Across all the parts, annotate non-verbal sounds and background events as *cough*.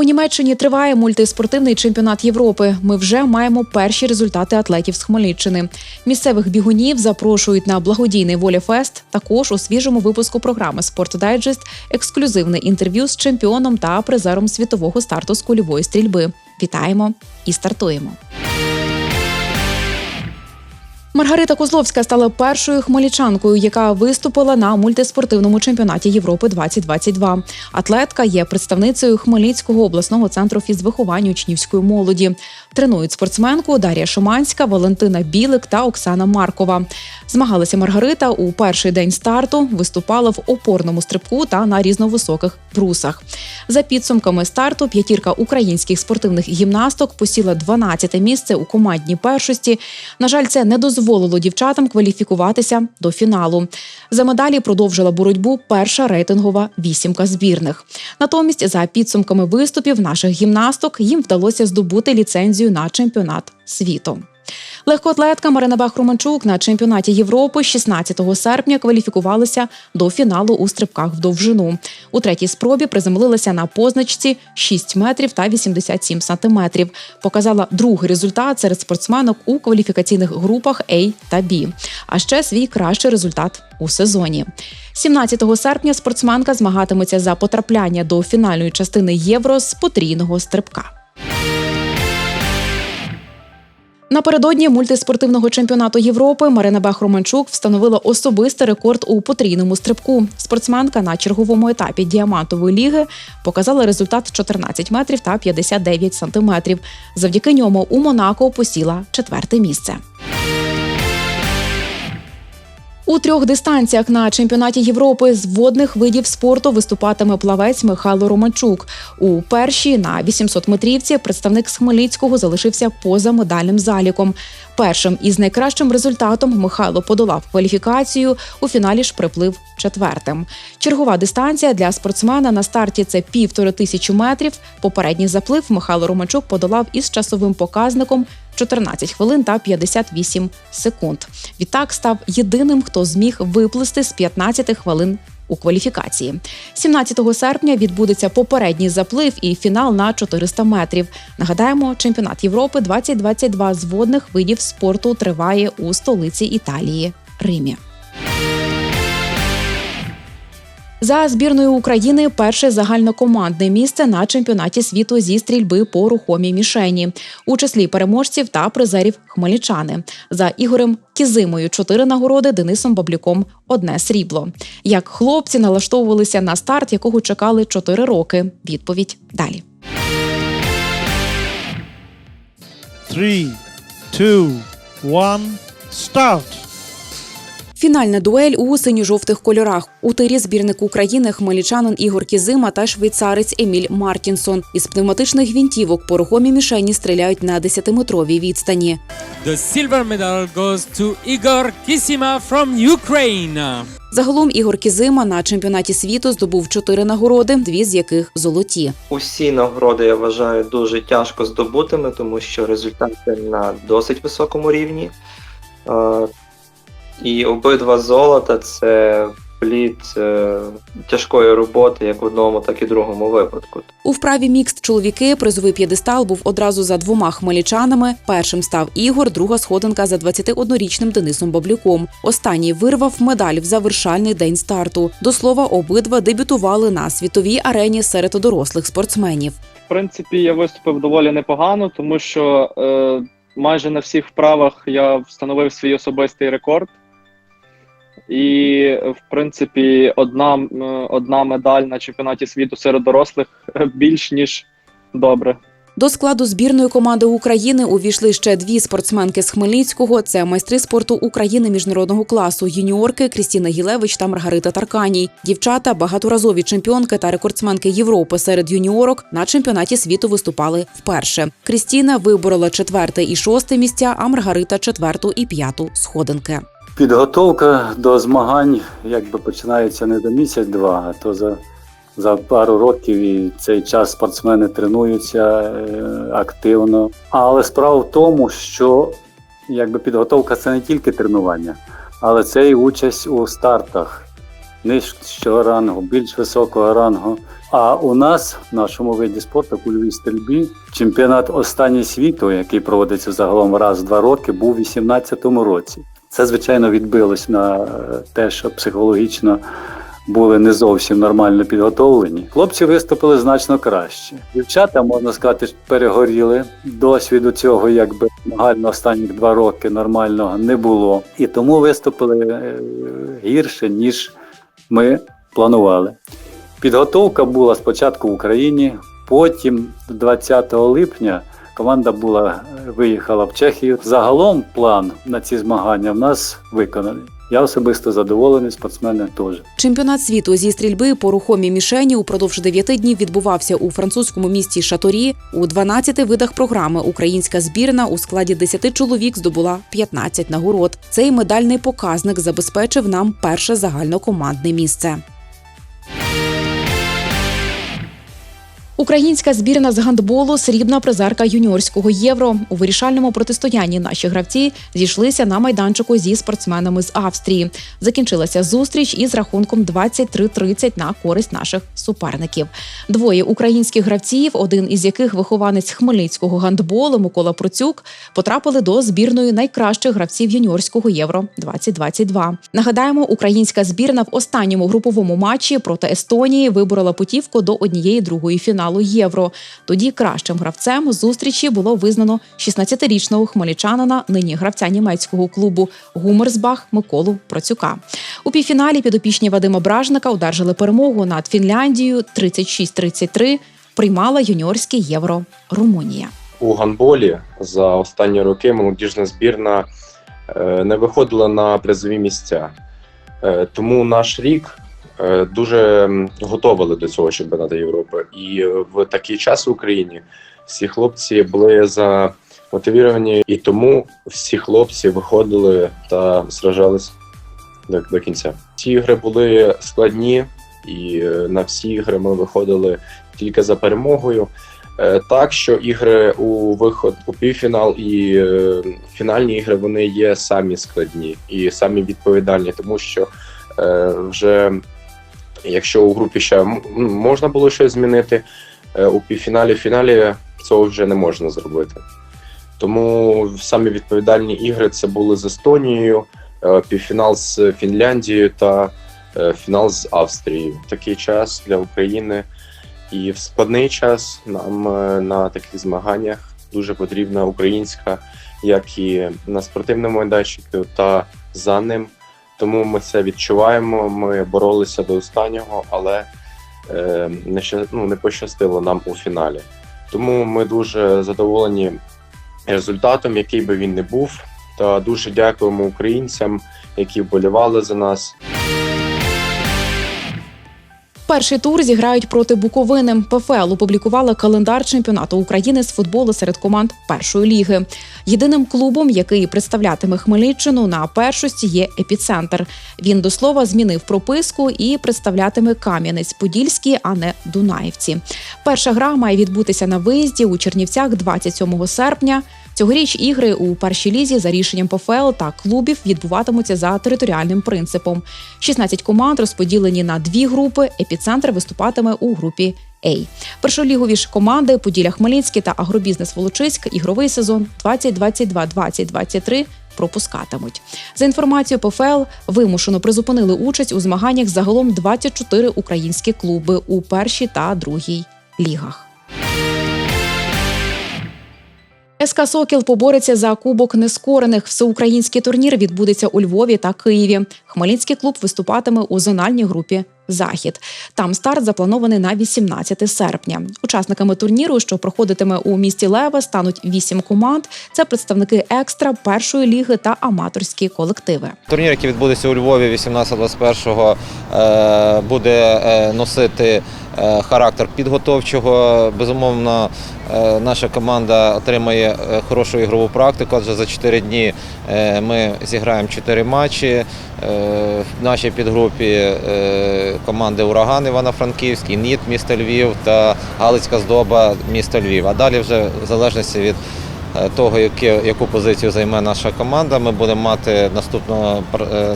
У Німеччині триває мультиспортивний чемпіонат Європи. Ми вже маємо перші результати атлетів з Хмельниччини. Місцевих бігунів запрошують на благодійний воліфест. Також у свіжому випуску програми Дайджест ексклюзивне інтерв'ю з чемпіоном та призером світового старту з кульової стрільби. Вітаємо і стартуємо. Маргарита Козловська стала першою хмельничанкою, яка виступила на мультиспортивному чемпіонаті Європи 2022. Атлетка є представницею Хмельницького обласного центру фізвиховання учнівської молоді. Тренують спортсменку Дар'я Шиманська, Валентина Білик та Оксана Маркова. Змагалася Маргарита у перший день старту, виступала в опорному стрибку та на різновисоких брусах. За підсумками старту, п'ятірка українських спортивних гімнасток посіла 12 місце у командній першості. На жаль, це не дозволило дівчатам кваліфікуватися до фіналу. За медалі продовжила боротьбу перша рейтингова вісімка збірних. Натомість, за підсумками виступів наших гімнасток, їм вдалося здобути ліцензію на чемпіонат світу. Легкоатлетка Марина Бах-Романчук на чемпіонаті Європи 16 серпня кваліфікувалася до фіналу у стрибках в довжину. У третій спробі приземлилася на позначці 6 метрів та 87 сантиметрів. Показала другий результат серед спортсменок у кваліфікаційних групах А та Б. А ще свій кращий результат у сезоні. 17 серпня спортсменка змагатиметься за потрапляння до фінальної частини євро з потрійного стрибка. Напередодні мультиспортивного чемпіонату Європи Марина Бах-Романчук встановила особистий рекорд у потрійному стрибку. Спортсменка на черговому етапі діамантової ліги показала результат 14 метрів та 59 сантиметрів. Завдяки ньому у Монако посіла четверте місце. У трьох дистанціях на чемпіонаті Європи з водних видів спорту виступатиме плавець Михайло Романчук. У першій на 800 метрівці представник з Хмельницького залишився поза медальним заліком. Першим із найкращим результатом Михайло подолав кваліфікацію. У фіналі ж приплив четвертим. Чергова дистанція для спортсмена на старті це півтори тисячі метрів. Попередній заплив Михайло Романчук подолав із часовим показником 14 хвилин та 58 секунд. Відтак став єдиним, хто зміг виплисти з 15 хвилин. У кваліфікації 17 серпня відбудеться попередній заплив і фінал на 400 метрів. Нагадаємо, чемпіонат Європи 2022 з водних видів спорту триває у столиці Італії Римі. За збірною України перше загальнокомандне місце на чемпіонаті світу зі стрільби по рухомій мішені, у числі переможців та призерів хмельничани. За Ігорем Кізимою чотири нагороди, Денисом Баблюком одне срібло. Як хлопці налаштовувалися на старт, якого чекали чотири роки. Відповідь далі. Three, two, one, start. Фінальна дуель у синьо-жовтих кольорах. У тирі збірник України хмельничанин Ігор Кізима та швейцарець Еміль Мартінсон. Із пневматичних гвинтівок по рухомій мішені стріляють на 10-метровій відстані. The silver medal goes to Igor Kisima from Ukraine. Загалом Ігор Кізима на чемпіонаті світу здобув чотири нагороди, дві з яких золоті. Усі нагороди я вважаю дуже тяжко здобутими, тому що результати на досить високому рівні. І обидва золота це плід е, тяжкої роботи як в одному, так і другому випадку. У вправі мікст чоловіки призовий п'єдестал був одразу за двома хмельничанами. Першим став Ігор, друга сходинка за 21-річним Денисом Баблюком. Останній вирвав медаль в завершальний день старту. До слова, обидва дебютували на світовій арені серед дорослих спортсменів. В принципі, я виступив доволі непогано, тому що е, майже на всіх вправах я встановив свій особистий рекорд. І, в принципі, одна, одна медаль на чемпіонаті світу серед дорослих *laughs* більш ніж добре. До складу збірної команди України увійшли ще дві спортсменки з Хмельницького. Це майстри спорту України міжнародного класу, юніорки Крістіна Гілевич та Маргарита Тарканій. Дівчата, багаторазові чемпіонки та рекордсменки Європи серед юніорок на чемпіонаті світу виступали вперше. Крістіна виборола четверте і шосте місця, а Маргарита четверту і п'яту сходинки. Підготовка до змагань якби починається не до місяць-два, а то за, за пару років і цей час спортсмени тренуються е, активно. Але справа в тому, що якби підготовка це не тільки тренування, але це і участь у стартах нижчого рангу, більш високого рангу. А у нас в нашому виді спорту кульовій стрільбі чемпіонат останній світу, який проводиться загалом раз в два роки, був у 2018 році. Це звичайно відбилось на е, те, що психологічно були не зовсім нормально підготовлені. Хлопці виступили значно краще. Дівчата, можна сказати, перегоріли. Досвіду цього, якби нагально останніх два роки нормального не було. І тому виступили е, гірше, ніж ми планували. Підготовка була спочатку в Україні, потім 20 липня команда була виїхала в Чехію. Загалом план на ці змагання в нас виконаний. Я особисто задоволений, спортсмени теж. Чемпіонат світу зі стрільби по рухомій мішені упродовж 9 днів відбувався у французькому місті Шаторі. У 12 видах програми українська збірна у складі 10 чоловік здобула 15 нагород. Цей медальний показник забезпечив нам перше загальнокомандне місце. Українська збірна з гандболу срібна призерка юніорського євро. У вирішальному протистоянні наші гравці зійшлися на майданчику зі спортсменами з Австрії. Закінчилася зустріч із рахунком 23-30 на користь наших суперників. Двоє українських гравців, один із яких вихованець хмельницького гандболу Микола Процюк, потрапили до збірної найкращих гравців юніорського євро 2022. Нагадаємо, українська збірна в останньому груповому матчі проти Естонії виборола путівку до однієї другої фіналу євро. Тоді кращим гравцем зустрічі було визнано 16-річного хмельничанина, нині гравця німецького клубу Гумерсбах Миколу Процюка. У півфіналі підопічні Вадима Бражника одержали перемогу над Фінляндією 36-33. Приймала юніорське євро Румунія. у гандболі за останні роки молодіжна збірна е, не виходила на призові місця. Е, Тому наш рік дуже м, готовили до цього чемпіонату Європи. І е, в такий час в Україні всі хлопці були замотивовані, і тому всі хлопці виходили та сражались до, до кінця. Ці ігри були складні, і е, на всі ігри ми виходили тільки за перемогою. Е, Так, що ігри у виход у півфінал і е, фінальні ігри вони є самі складні і самі відповідальні, тому що е, вже якщо у групі ще можна було щось змінити, е, у півфіналі, фіналі цього вже не можна зробити. Тому самі відповідальні ігри це були з Естонією, е, півфінал з Фінляндією та е, фінал з Австрією. Такий час для України. І в складний час нам на таких змаганнях дуже потрібна українська, як і на спортивному майданчику, та за ним. Тому ми це відчуваємо. Ми боролися до останнього, але е, не, ну, не пощастило нам у фіналі. Тому ми дуже задоволені результатом, який би він не був. Та дуже дякуємо українцям, які вболівали за нас. Перший тур зіграють проти Буковини. ПФЛ опублікувала календар чемпіонату України з футболу серед команд першої ліги. Єдиним клубом, який представлятиме Хмельниччину на першості, є епіцентр. Він до слова змінив прописку і представлятиме Кам'янець-Подільський, а не Дунаївці. Перша гра має відбутися на виїзді у Чернівцях 27 серпня. Цьогоріч ігри у першій лізі за рішенням ПФЛ та клубів відбуватимуться за територіальним принципом. 16 команд розподілені на дві групи. Епіцентр виступатиме у групі А. Першолігові ж команди Поділля Хмельницький та Агробізнес Волочиськ ігровий сезон 2022-2023 пропускатимуть. За інформацією ПФЛ, вимушено призупинили участь у змаганнях загалом 24 українські клуби у першій та другій лігах. СК Сокіл побореться за кубок нескорених. Всеукраїнський турнір відбудеться у Львові та Києві. Хмельницький клуб виступатиме у зональній групі Захід. Там старт запланований на 18 серпня. Учасниками турніру, що проходитиме у місті Лева, стануть вісім команд. Це представники екстра, першої ліги та аматорські колективи. Турнір, який відбудеться у Львові 18-21, е, буде е, носити характер підготовчого. Безумовно, е, наша команда отримає е, хорошу ігрову практику, адже за 4 дні е, ми зіграємо 4 матчі. Е, В нашій підгрупі е, команди Ураган Івано-Франківський, НІТ місто Львів та Галицька здоба міста Львів. А далі вже в залежності від е, того, яке, яку позицію займе наша команда, ми будемо мати наступного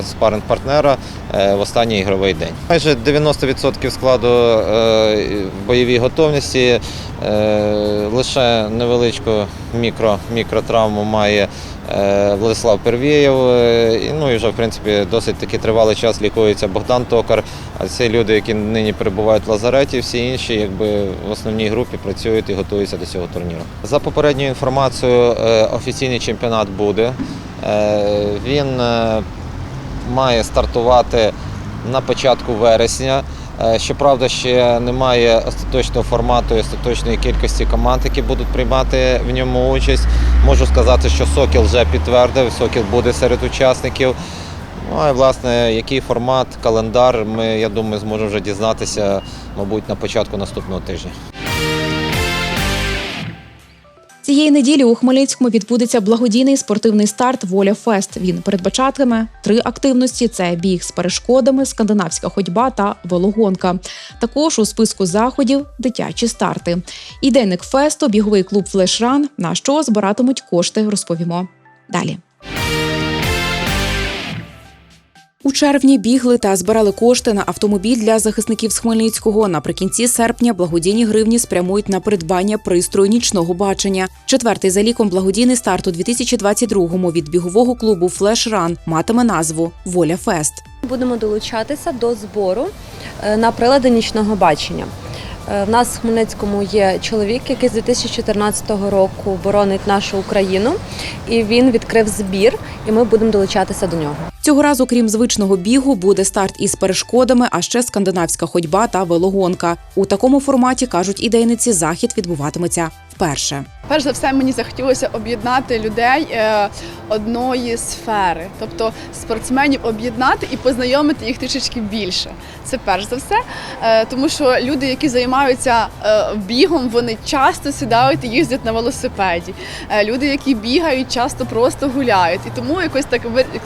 спаринг партнера в останній ігровий день. Майже 90% складу е, в бойовій готовності. Е, Лише невеличку мікро, мікротравму має е, Владислав Первєєв. Е, Ну і вже в принципі досить таки тривалий час лікується Богдан Токар. А це люди, які нині перебувають в лазареті, всі інші, якби в основній групі працюють і готуються до цього турніру. За попередньою інформацією, е, офіційний чемпіонат буде. Е, Він е, має стартувати на початку вересня. Е, Щоправда, ще немає остаточного формату і остаточної кількості команд, які будуть приймати в ньому участь. Можу сказати, що Сокіл вже підтвердив, Сокіл буде серед учасників. Ну і власне, який формат, календар, ми, я думаю, зможемо вже дізнатися, мабуть, на початку наступного тижня. Цієї неділі у Хмельницькому відбудеться благодійний спортивний старт Воля Фест. Він передбачатиме три активності: це біг з перешкодами, скандинавська ходьба та велогонка. Також у списку заходів дитячі старти. Ідейник фесту, біговий клуб Флешран. На що збиратимуть кошти, розповімо далі. У червні бігли та збирали кошти на автомобіль для захисників з Хмельницького. Наприкінці серпня благодійні гривні спрямують на придбання пристрою нічного бачення. Четвертий за ліком благодійний старт у 2022-му від бігового клубу Флеш Ран матиме назву Воля Фест. Будемо долучатися до збору е, на прилади нічного бачення. Е, В нас в Хмельницькому є чоловік, який з 2014 року боронить нашу Україну, і він відкрив збір, і ми будемо долучатися до нього. Цього разу, крім звичного бігу, буде старт із перешкодами, а ще скандинавська ходьба та велогонка. У такому форматі кажуть ідейниці, захід відбуватиметься вперше. Перш за все, мені захотілося об'єднати людей е, одної сфери, тобто спортсменів об'єднати і познайомити їх трішечки більше. Це перш за все, Е, тому що люди, які займаються е, бігом, вони часто сідають і їздять на велосипеді. Люди, які бігають, часто просто гуляють. І тому якось так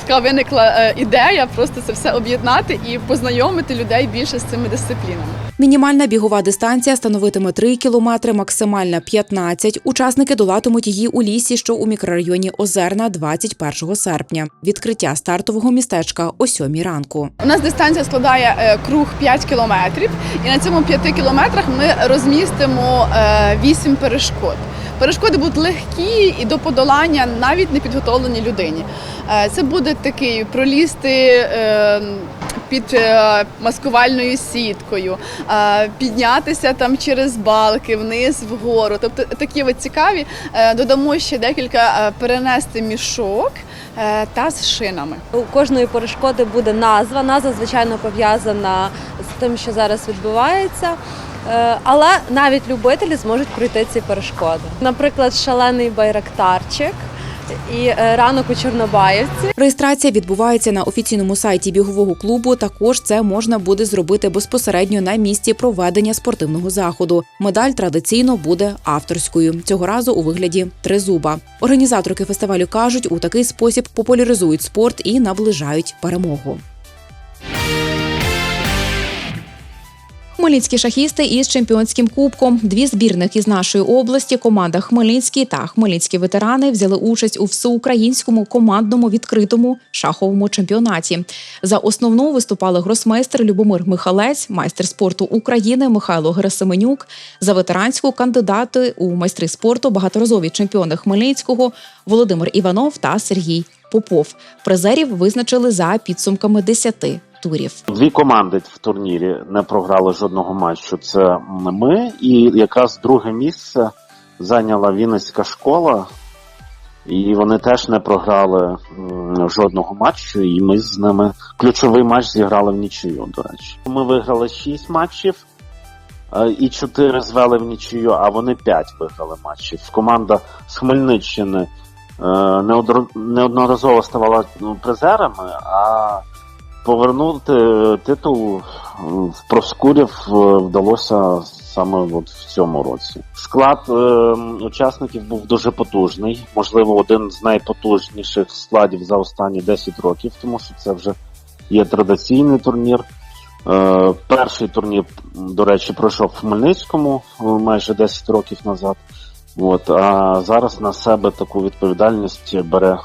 така виникла ідея просто це все об'єднати і познайомити людей більше з цими дисциплінами. Мінімальна бігова дистанція становитиме 3 кілометри, максимальна 15. Учасники долатимуть її у лісі, що у мікрорайоні Озерна 21 серпня. Відкриття стартового містечка о 7 ранку. У нас дистанція складає е, круг 5 кілометрів, і на цьому 5 кілометрах ми розмістимо е, 8 перешкод. Перешкоди будуть легкі і до подолання навіть непідготовленій людині. Е, Це буде такий пролізти е, під е, маскувальною сіткою, піднятися там через балки, вниз вгору. Тобто такі от цікаві. Додамо ще декілька перенести мішок та з шинами. У кожної перешкоди буде назва. Назва, звичайно, пов'язана з тим, що зараз відбувається. Е, Але навіть любителі зможуть пройти ці перешкоди. Наприклад, шалений байрактарчик і е, ранок у Чорнобаївці. Реєстрація відбувається на офіційному сайті бігового клубу. Також це можна буде зробити безпосередньо на місці проведення спортивного заходу. Медаль традиційно буде авторською. Цього разу у вигляді тризуба. Організаторки фестивалю кажуть, у такий спосіб популяризують спорт і наближають перемогу. Хмельницькі шахісти із чемпіонським кубком. Дві збірних із нашої області команда Хмельницький та Хмельницькі ветерани взяли участь у всеукраїнському командному відкритому шаховому чемпіонаті. За основну виступали гросмейстер Любомир Михалець, майстер спорту України Михайло Герасименюк. За ветеранську кандидати у майстри спорту багаторазові чемпіони Хмельницького Володимир Іванов та Сергій Попов. Призерів визначили за підсумками 10 турів. Дві команди в турнірі не програли жодного матчу. Це ми, і якраз друге місце зайняла Вінницька школа, і вони теж не програли жодного матчу. І ми з ними ключовий матч зіграли в нічию. До речі, ми виграли шість матчів. е, І чотири звели в нічию, а вони п'ять виграли матчів. Команда з Хмельниччини е, неодноразово ставала ну, призерами, а повернути титул в Проскурів е, вдалося саме от в цьому році. Склад е, учасників був дуже потужний, можливо, один з найпотужніших складів за останні 10 років, тому що це вже є традиційний турнір. Е, перший турнір, до речі, пройшов в Хмельницькому майже 10 років назад. От, а зараз на себе таку відповідальність бере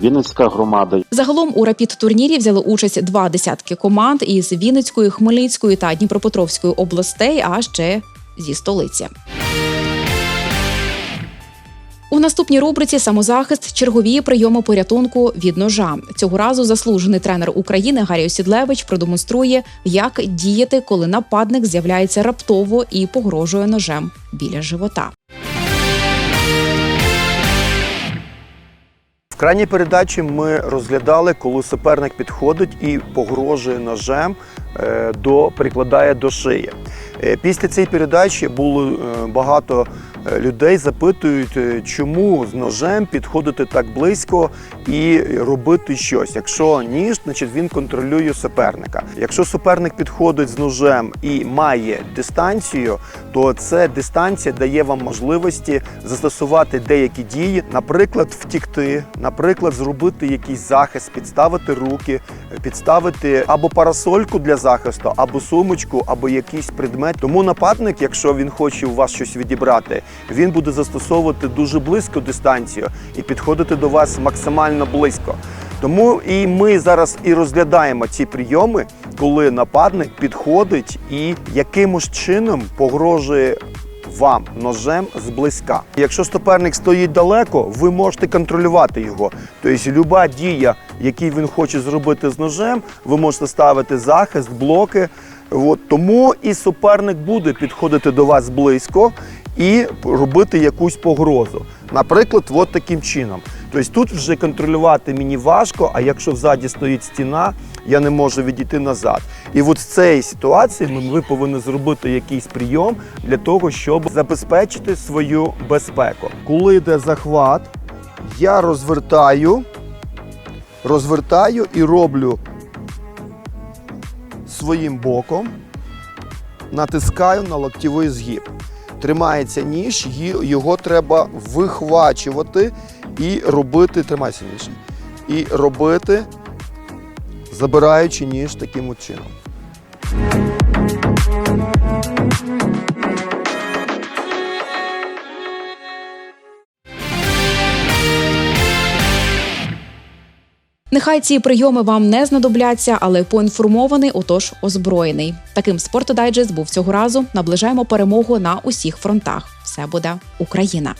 Вінницька громада. Загалом у рапід турнірі взяли участь два десятки команд із Вінницької, Хмельницької та Дніпропетровської областей, а ще зі столиці. У наступній рубриці самозахист чергові прийоми порятунку від ножа. Цього разу заслужений тренер України Гарій Осідлевич продемонструє, як діяти, коли нападник з'являється раптово і погрожує ножем біля живота. В крайній передачі ми розглядали, коли суперник підходить і погрожує ножем, до прикладає до шиї. Е, Після цієї передачі було е, багато е, людей запитують, е, чому з ножем підходити так близько і робити щось. Якщо ніж, значить він контролює суперника. Якщо суперник підходить з ножем і має дистанцію, то ця дистанція дає вам можливості застосувати деякі дії, наприклад, втікти, наприклад, зробити якийсь захист, підставити руки, підставити або парасольку для захисту, або сумочку, або якийсь предмет. Тому нападник, якщо він хоче у вас щось відібрати, він буде застосовувати дуже близько дистанцію і підходити до вас максимально близько. Тому і ми зараз і розглядаємо ці прийоми, коли нападник підходить і якимось чином погрожує вам ножем зблизька. Якщо суперник стоїть далеко, ви можете контролювати його. Тобто, люба дія, яку він хоче зробити з ножем, ви можете ставити захист, блоки. От, тому і суперник буде підходити до вас близько і робити якусь погрозу. Наприклад, от таким чином. Тобто тут вже контролювати мені важко, а якщо взаді стоїть стіна, я не можу відійти назад. І от з цієї ситуації ми, ви повинні зробити якийсь прийом для того, щоб забезпечити свою безпеку. Коли йде захват, я розвертаю, розвертаю і роблю своїм боком, натискаю на локтєвий згиб. Тримається ніж, його треба вихвачувати і робити, тримайся ніж, і робити, забираючи ніж таким от чином. Нехай ці прийоми вам не знадобляться, але поінформований, отож озброєний. Таким спортодайджест був цього разу. Наближаємо перемогу на усіх фронтах. Все буде Україна.